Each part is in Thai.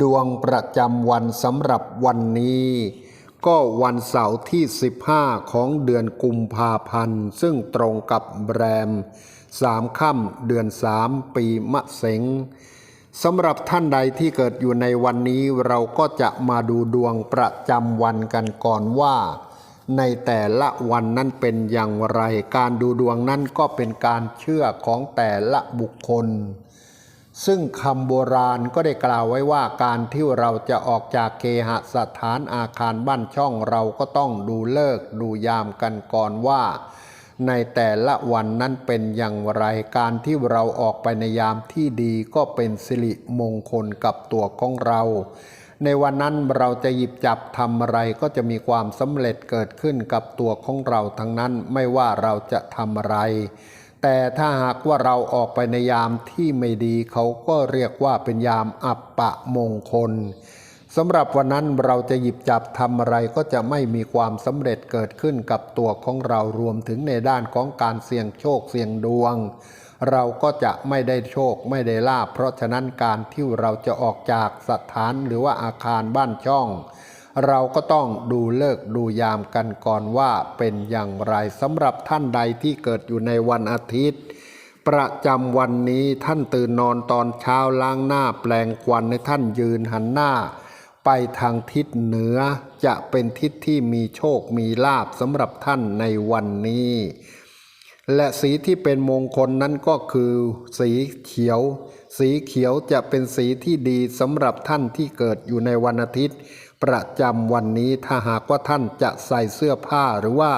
ดวงประจำวันสำหรับวันนี้ ก็วันเสาร์ที่ 15 ของเดือนกุมภาพันธ์ ซึ่งตรงกับแรมสามค่ำเดือนสามปีมะเสงสำหรับท่านใดที่เกิดอยู่ในวันนี้เราก็จะมาดูดวงประจำวันกันก่อนว่า ในแต่ละวันนั้นเป็นอย่างไร การดูดวงนั้นก็เป็นการเชื่อของแต่ละบุคคล ซึ่งคำโบราณก็ได้กล่าวไว้ว่าการที่เราจะออกจากเคหสถานอาคารบ้านช่องเราก็ต้องดูเลิกดูยามกันก่อนว่า ในแต่ละวันนั้นเป็นอย่างไรการที่เราออกไปในยามที่ดีก็เป็นสิริมงคลกับตัวของเรา ในวันนั้นเราจะหยิบจับทำอะไรก็จะมีความสำเร็จเกิดขึ้นกับตัวของเราทั้งนั้นไม่ว่าเราจะทำอะไร แต่ถ้าหากว่าเราออกไปในยามที่ไม่ดีเขาก็เรียกว่าเป็นยามอัปปะมงคลสำหรับวันนั้นเราจะหยิบจับทำอะไรก็จะไม่มีความสำเร็จเกิดขึ้นกับตัวของเรารวมถึงในด้านของการเสี่ยงโชคเสี่ยงดวง เราก็จะไม่ได้โชคไม่ได้ลาบเพราะฉะนั้นการที่เราจะออกจากสถานหรือว่าอาคารบ้านช่อง เราก็ต้องดูเลิกดูยามกันก่อนว่าเป็นอย่างไรสำหรับท่านใดที่เกิดอยู่ในวันอาทิตย์ ประจำวันนี้ท่านตื่นนอนตอนเช้าล้างหน้าแปลงควันในท่านยืนหันหน้า ไปทางทิศเหนือจะเป็นทิศที่มีโชคมีลาบสำหรับท่านในวันนี้ และสีที่เป็นมงคลนั้นก็คือสีเขียว สีเขียวจะเป็นสีที่ดีสำหรับท่านที่เกิดอยู่ในวันอาทิตย์ ประจำวันนี้ถ้าหากว่าท่านจะใส่เสื้อผ้าหรือว่า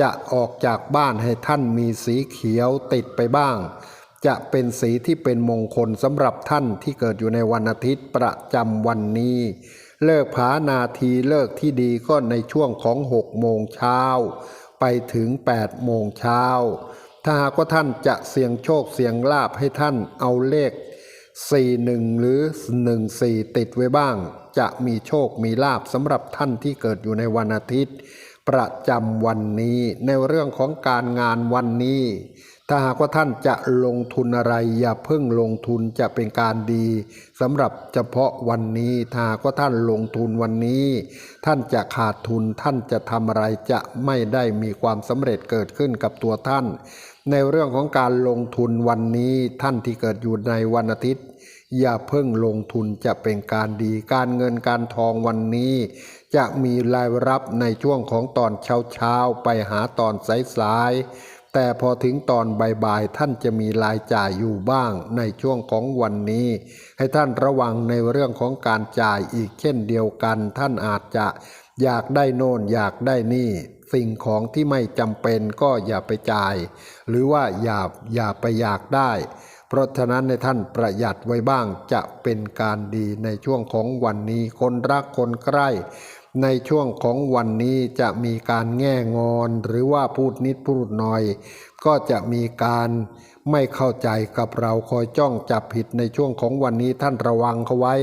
จะออกจากบ้านให้ท่านมีสีเขียวติดไปบ้าง จะเป็นสีที่เป็นมงคลสำหรับท่านที่เกิดอยู่ในวันอาทิตย์ประจำวันนี้ เลิกผานาทีเลิกที่ดีก็ในช่วงของ 6 โมงเช้าไปถึง 8 โมงเช้า ถ้าหากว่าท่านจะเสี่ยงโชคเสี่ยงลาบให้ท่านเอาเลข 41 หรือ 14 ติดไว้บ้าง จะมีโชคมีลาบสำหรับท่านที่เกิดอยู่ในวันอาทิตย์ ประจำวันนี้ในเรื่องของการงานวันนี้ ถ้าหากว่าท่านจะลงทุนอะไร อย่าเพิ่งลงทุนจะเป็นการดีสำหรับเฉพาะวันนี้ถ้าหากว่าท่านลงทุนวันนี้ ท่านจะขาดทุนท่านจะทำอะไรจะไม่ได้มีความสำเร็จเกิดขึ้นกับตัวท่าน ในเรื่องของการลงทุนวันนี้ท่านที่เกิดอยู่ในวันอาทิตย์ อย่าเพิ่งลงทุนจะเป็นการดีการเงินการทองวันนี้ จะมีรายรับในช่วงของตอนเช้าเช้าๆไปหาตอนสายสายๆ แต่พอถึงตอนบ่ายๆท่านจะมีรายจ่ายอยู่บ้างในช่วงของวันนี้ ให้ท่านระวังในเรื่องของการจ่ายอีกเช่นเดียวกัน ท่านอาจจะอยากได้โน่นอยากได้นี่ สิ่งของที่ไม่จำเป็นก็อย่าไปจ่าย หรือว่าอย่าอย่าไปอยากได้ เพราะฉะนั้นในท่านประหยัดไว้บ้างจะเป็นการดีในช่วงของวันนี้คนรักคนใกล้ ในช่วงของวันนี้จะมีการแง่งอนหรือว่าพูดนิดพูดหน่อย ก็จะมีการไม่เข้าใจกับเราคอยจ้องจับผิดในช่วงของวันนี้ท่านระวังเขาไว้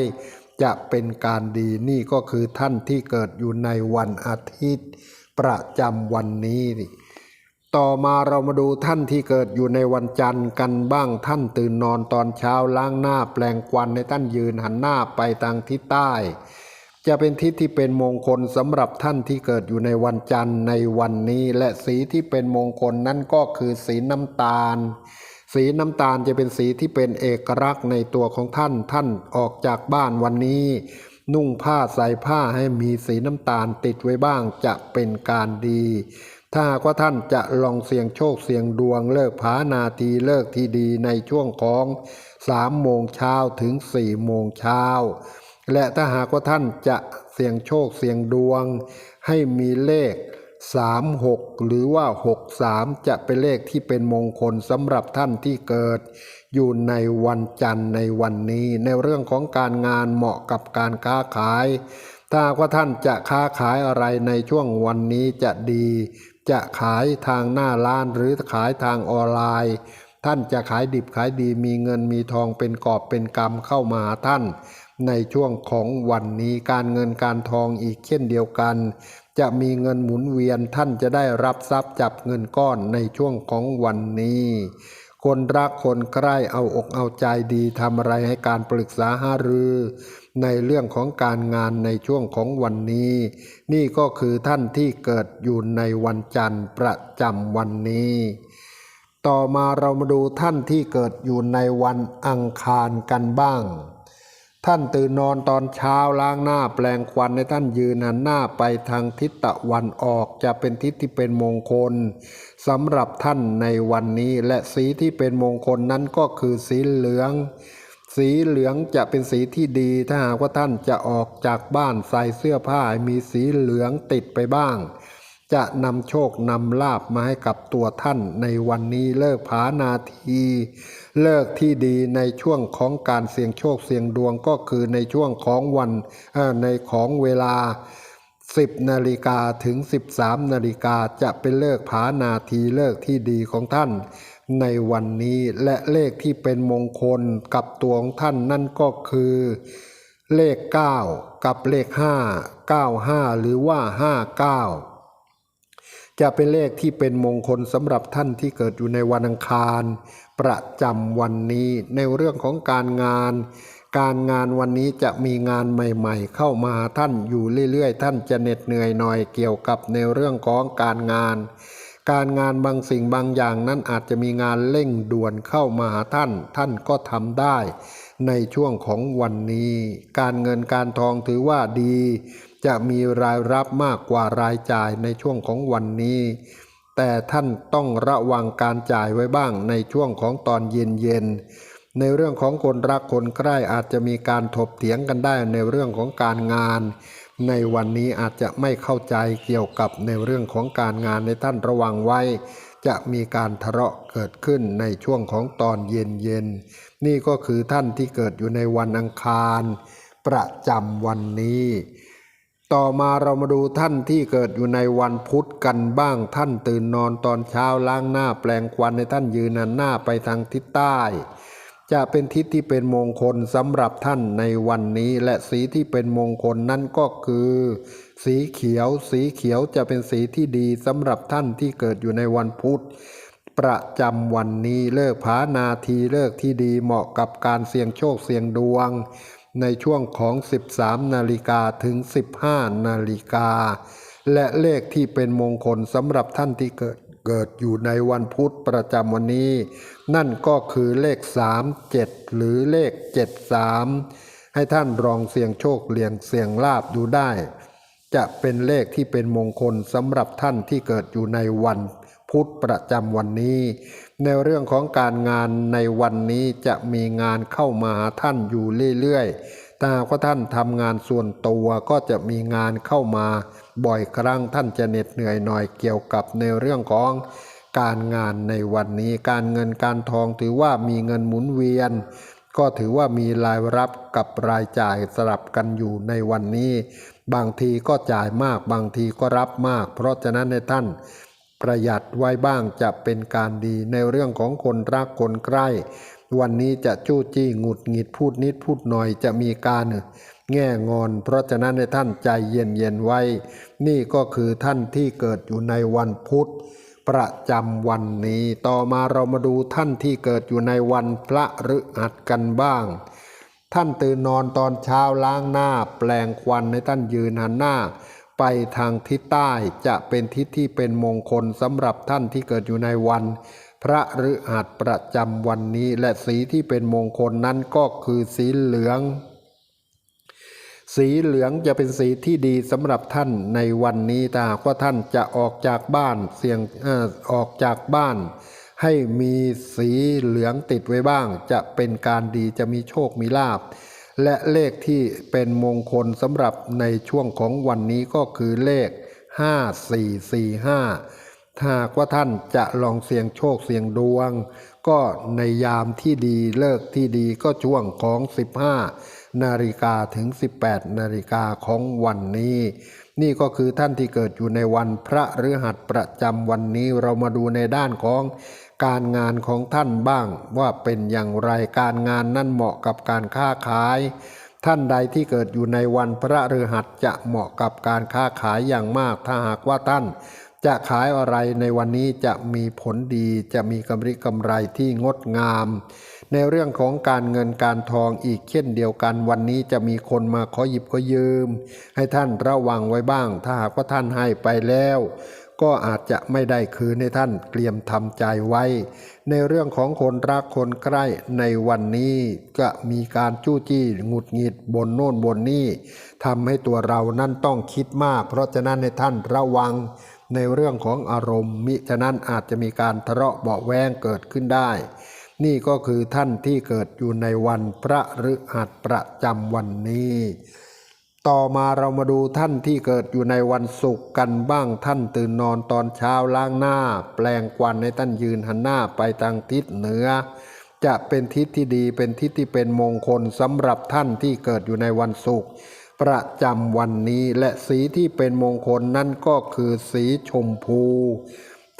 จะเป็นการดีนี่ก็คือท่านที่เกิดอยู่ในวันอาทิตย์ ประจำวันนี้ ต่อมาเรามาดูท่านที่เกิดอยู่ในวันจันทร์กันบ้างท่านตื่นนอนตอนเช้าล้างหน้าแปลงควันในท่านยืนหันหน้าไปทางทิศใต้ จะเป็นทิศที่เป็นมงคลสำหรับท่านที่เกิดอยู่ในวันจันทร์ในวันนี้ และสีที่เป็นมงคลนั่นก็คือสีน้ำตาล สีน้ำตาลจะเป็นสีที่เป็นเอกลักษณ์ในตัวของท่านท่านออกจากบ้านวันนี้ นุ่งผ้าใส่ผ้าให้มีสีน้ำตาลติดไว้บ้างจะเป็นการดี ถ้ากว่าท่านจะลองเสี่ยงโชคเสี่ยงดวงเลิกผานาทีเลิกที่ดีในช่วงของสามโมงเช้าถึงสี่โมงเช้า และถ้าหากว่าท่านจะเสี่ยงโชคเสี่ยงดวง ให้มีเลข 36 หรือว่า 63 จะเป็นเลขที่เป็นมงคลสำหรับท่านที่เกิด อยู่ในวันจันทร์ในวันนี้ ในเรื่องของการงานเหมาะกับการค้าขายถ้าหากว่าท่านจะค้าขายอะไรในช่วงวันนี้จะดี จะขายทางหน้าร้านหรือขายทางออนไลน์ ท่านจะขายดิบขายดีมีเงินมีทองเป็นกอบเป็นกำเข้ามาหาท่าน ในช่วงของวันนี้การเงินการทองอีกเช่นเดียวกัน จะมีเงินหมุนเวียนท่านจะได้รับทรัพย์จับเงินก้อนในช่วงของวันนี้ คนรักคนใกล้เอาอกเอาใจดีทำอะไรให้การปรึกษาหารือในเรื่องของการงานในช่วงของวันนี้ นี่ก็คือท่านที่เกิดอยู่ในวันจันทร์ประจำวันนี้ ต่อมาเรามาดูท่านที่เกิดอยู่ในวันอังคารกันบ้าง ท่านตื่นนอนตอนเช้าล้างหน้าแปลงควันในท่านยืนหันหน้าไปทางทิศตะวันออกจะเป็นทิศที่เป็นมงคลสำหรับท่านในวันนี้ และสีที่เป็นมงคลนั้นก็คือสีเหลือง สีเหลืองจะเป็นสีที่ดี ถ้าหากว่าท่านจะออกจากบ้านใส่เสื้อผ้ามีสีเหลืองติดไปบ้าง จะนำโชคนำลาบมาให้กับตัวท่านในวันนี้เลิกผานาที เลิกที่ดีในช่วงของการเสี่ยงโชคเสี่ยงดวงก็คือในช่วงของวันในของเวลา 10นาฬิกาถึง 13นาฬิกาจะเป็นเลิกผานาทีเลิกที่ดีของท่านในวันนี้และเลขที่เป็นมงคลกับตัวของท่านนั่นก็คือเลข 9 กับเลข 5 95 หรือว่า 59 จะเป็นเลขที่เป็นมงคลสำหรับท่านที่เกิดอยู่ในวันอังคาร ประจำวันนี้ในเรื่องของการงาน การงานวันนี้จะมีงานใหม่ ๆ เข้ามาท่านอยู่เรื่อยๆ ท่านจะเหน็ดเหนื่อยหน่อยเกี่ยวกับในเรื่องของการงาน การงานบางสิ่งบางอย่างนั้นอาจจะมีงานเร่งด่วนเข้ามาท่าน ท่านก็ทำได้ ในช่วงของวันนี้ การเงินการทองถือว่าดี จะมีรายรับมากกว่ารายจ่ายในช่วงของวันนี้ แต่ท่านต้องระวังการจ่ายไว้บ้างในช่วงของตอนเย็นๆในเรื่องของคนรักคนใกล้อาจจะมีการถกเถียงกันได้ในเรื่องของการงาน ในวันนี้อาจจะไม่เข้าใจเกี่ยวกับในเรื่องของการงานในท่านระวังไว้ จะมีการทะเลาะเกิดขึ้นในช่วงของตอนเย็นๆ นี่ก็คือท่านที่เกิดอยู่ในวันอังคาร ประจำวันนี้ ต่อมาเรามาดูท่านที่เกิดอยู่ในวันพุธกันบ้างท่านตื่นนอนตอนเช้าล้างหน้าแปลงควันในท่านยืนหันหน้าไปทางทิศใต้ จะเป็นทิศที่เป็นมงคลสำหรับท่านในวันนี้ และสีที่เป็นมงคลนั่นก็คือ สีเขียว สีเขียวจะเป็นสีที่ดีสำหรับท่านที่เกิดอยู่ในวันพุธ ประจำวันนี้เลิกผานาทีเลิกที่ดีเหมาะกับการเสี่ยงโชคเสี่ยงดวง ในช่วงของ 13 นาฬิกาถึง 15 นาฬิกา และเลขที่เป็นมงคลสำหรับท่านที่เกิดเกิดอยู่ในวันพุธประจำวันนี้ นั่นก็คือเลข 3 7 หรือเลข 73 ให้ท่านลองเสี่ยงโชคเลี่ยงเสี่ยงลาบดูได้ จะเป็นเลขที่เป็นมงคลสำหรับท่านที่เกิดอยู่ในวัน พุธประจำวันนี้ ในเรื่องของการงานในวันนี้จะมีงานเข้ามาหาท่านอยู่เรื่อยๆ ถ้ากว่าท่านทำงานส่วนตัวก็จะมีงานเข้ามา บ่อยครั้งท่านจะเหน็ดเหนื่อยหน่อยเกี่ยวกับในเรื่องของการงานในวันนี้การเงินการทองถือว่ามีเงินหมุนเวียน ก็ถือว่ามีรายรับกับรายจ่ายสลับกันอยู่ในวันนี้ บางทีก็จ่ายมากบางทีก็รับมาก เพราะฉะนั้นในท่าน ประหยัดไว้บ้างจะเป็นการดีในเรื่องของคนรักคนใกล้ วันนี้จะจู้จี้หงุดหงิดพูดนิดพูดหน่อยจะมีการแง่งอน เพราะฉะนั้นในท่านใจเย็นเย็นไว้ นี่ก็คือท่านที่เกิดอยู่ในวันพุธ ประจำวันนี้ ต่อมาเรามาดูท่านที่เกิดอยู่ในวันพระฤหัสกันบ้าง ท่านตื่นนอนตอนเช้าล้างหน้า แปลงควันให้ท่านยืนหันหน้า ไปทางทิศใต้จะเป็นทิศที่เป็นมงคลสำหรับท่านที่เกิดอยู่ในวัน พระฤหัสประจำวันนี้ และสีที่เป็นมงคลนั้นก็คือสีเหลือง สีเหลืองจะเป็นสีที่ดีสำหรับท่านในวันนี้ถ้าหากว่าท่านจะออกจากบ้านเสี่ยงออออกจากบ้าน ให้มีสีเหลืองติดไว้บ้าง จะเป็นการดีจะมีโชคมีลาบ และเลขที่เป็นมงคลสำหรับในช่วงของวันนี้ก็คือเลข 5445ถ้าหากว่าท่านจะลองเสี่ยงโชคเสี่ยงดวง ก็ในยามที่ดีเลิกที่ดีก็ช่วงของ 15 นาฬิกาถึง 18 นาฬิกาของวันนี้ นี่ก็คือท่านที่เกิดอยู่ในวันพระฤหัสประจำวันนี้เรามาดูในด้านของ การงานของท่านบ้างว่าเป็นอย่างไรการงานนั้นเหมาะกับการค้าขาย ท่านใดที่เกิดอยู่ในวันพระฤหัสจะเหมาะกับการค้าขายอย่างมาก ถ้าหากว่าท่าน จะขายอะไรในวันนี้จะมีผลดี จะมีกำไรกำไรที่งดงาม ในเรื่องของการเงินการทองอีกเช่นเดียวกันวันนี้จะมีคนมาขอหยิบขอยืม ให้ท่านระวังไว้บ้าง ถ้าหากว่าท่านให้ไปแล้ว ก็อาจจะไม่ได้คืนให้ท่านเตรียมทำใจไว้ ในเรื่องของคนรักคนใกล้ในวันนี้จะมีการจู้จี้หงุดหงิดบนโน่นบนนี่ทำให้ตัวเรานั่นต้องคิดมาก เพราะฉะนั้นในท่านระวังในเรื่องของอารมณ์ มิฉะนั้นอาจจะมีการทะเลาะเบาะแวงเกิดขึ้นได้ นี่ก็คือท่านที่เกิดอยู่ในวันพระฤหัสประจำวันนี้ ต่อมาเรามาดูท่านที่เกิดอยู่ในวันศุกร์กันบ้างท่านตื่นนอนตอนเช้าล้างหน้า แปลงควันให้ท่านยืนหันหน้าไปทางทิศเหนือ จะเป็นทิศที่ดีเป็นทิศที่เป็นมงคลสำหรับท่านที่เกิดอยู่ในวันศุกร์ประจำวันนี้และสีที่เป็นมงคลนั่นก็คือสีชมพู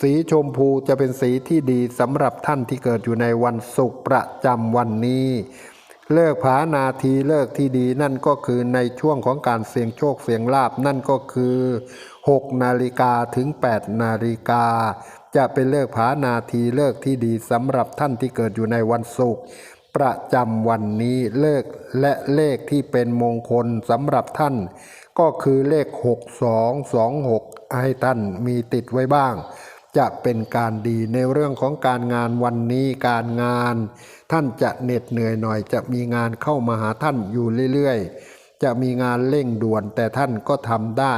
สีชมพูจะเป็นสีที่ดีสำหรับท่านที่เกิดอยู่ในวันศุกร์ประจำวันนี้ เลิกผานาทีเลิกที่ดีนั่นก็คือในช่วงของการเสี่ยงโชคเสี่ยงลาบนั่นก็คือ 6 นาฬิกาถึง 8 นาฬิกา จะเป็นเลิกผานาทีเลิกที่ดีสำหรับท่านที่เกิดอยู่ในวันศุกร์ประจำวันนี้เลิกและเลขที่เป็นมงคลสำหรับท่าน ก็คือเลข 6226 ให้ท่านมีติดไว้บ้าง จะเป็นการดีในเรื่องของการงานวันนี้การงาน ท่านจะเหน็ดเหนื่อยหน่อย จะมีงานเข้ามาหาท่านอยู่เรื่อยๆ จะมีงานเร่งด่วนแต่ท่านก็ทำได้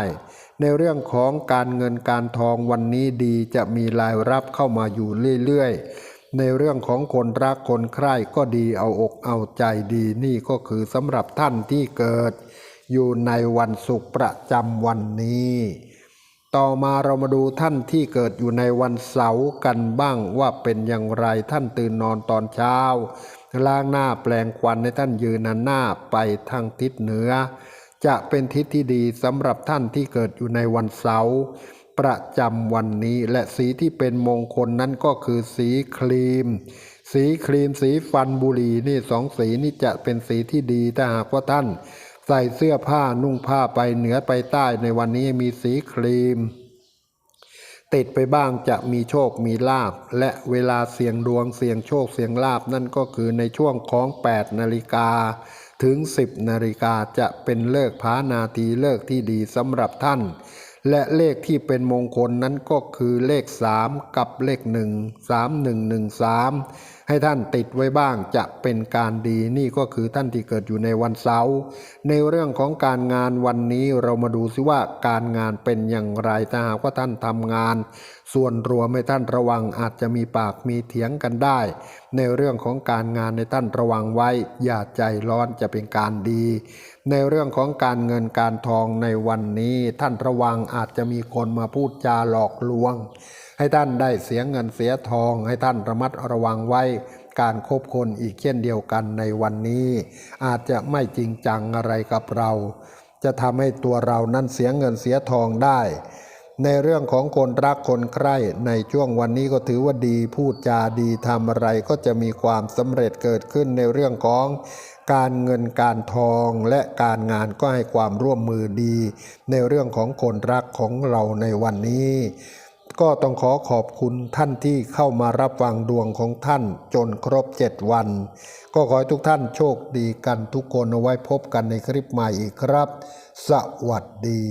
ในเรื่องของการเงินการทองวันนี้ดีจะมีรายรับเข้ามาอยู่เรื่อยๆ ในเรื่องของคนรักคนใคร่ก็ดีเอาอกเอาใจดีนี่ก็คือสำหรับท่านที่เกิด อยู่ในวันศุกร์ประจำวันนี้ ต่อมาเรามาดูท่านที่เกิดอยู่ในวันเสาร์กันบ้างว่าเป็นอย่างไรท่านตื่นนอนตอนเช้าล้างหน้าแปลงควันให้ท่านยืนหนหน้าไปทางทิศเหนือ จะเป็นทิศที่ดีสำหรับท่านที่เกิดอยู่ในวันเสาร์ประจำวันนี้และสีที่เป็นมงคลนั้นก็คือสีครีม สีครีมสีฟันบุหรี่นี่สองสีนี่จะเป็นสีที่ดีถ้าหากว่าท่าน ใส่เสื้อผ้านุ่งผ้าไปเหนือไปใต้ในวันนี้มีสีครีม ติดไปบ้างจะมีโชคมีลาบ และเวลาเสี่ยงดวงเสี่ยงโชคเสี่ยงลาบนั่นก็คือในช่วงของ 8 นาฬิกาถึง 10 นาฬิกาจะเป็นเลิกพานาทีเลิกที่ดีสำหรับท่าน และเลขที่เป็นมงคลนั้นก็คือเลข 3 กับเลข 1 3 1 1 3 ให้ท่านติดไว้บ้างจะเป็นการดีนี่ก็คือท่านที่เกิดอยู่ในวันเสาร์ในเรื่องของการงานวันนี้เรามาดูซิว่าการงานเป็นอย่างไรถ้าหากว่าท่านทำงาน ส่วนรวมให้ท่านระวังอาจจะมีปากมีเถียงกันได้ ในเรื่องของการงานในท่านระวังไว้ อย่าใจร้อนจะเป็นการดี ในเรื่องของการเงินการทองในวันนี้ ท่านระวังอาจจะมีคนมาพูดจาหลอกลวง ให้ท่านได้เสียเงินเสียทอง ให้ท่านระมัดระวังไว้การคบคนอีกเช่นเดียวกันในวันนี้ อาจจะไม่จริงจังอะไรกับเรา จะทำให้ตัวเรานั้นเสียเงินเสียทองได้ ในเรื่องของคนรักคนใคร่ในช่วงวันนี้ก็ถือว่าดีพูดจาดีทำอะไรก็จะมีความสำเร็จเกิดขึ้นในเรื่องของการเงินการทองและการงานก็ให้ความร่วมมือดี ในเรื่องของคนรักของเราในวันนี้ ก็ต้องขอขอบคุณท่านที่เข้ามารับฟังดวงของท่านจนครบเจ็ดวัน ก็ขอให้ทุกท่านโชคดีกันทุกคนเอาไว้พบกันในคลิปใหม่อีกครับ สวัสดี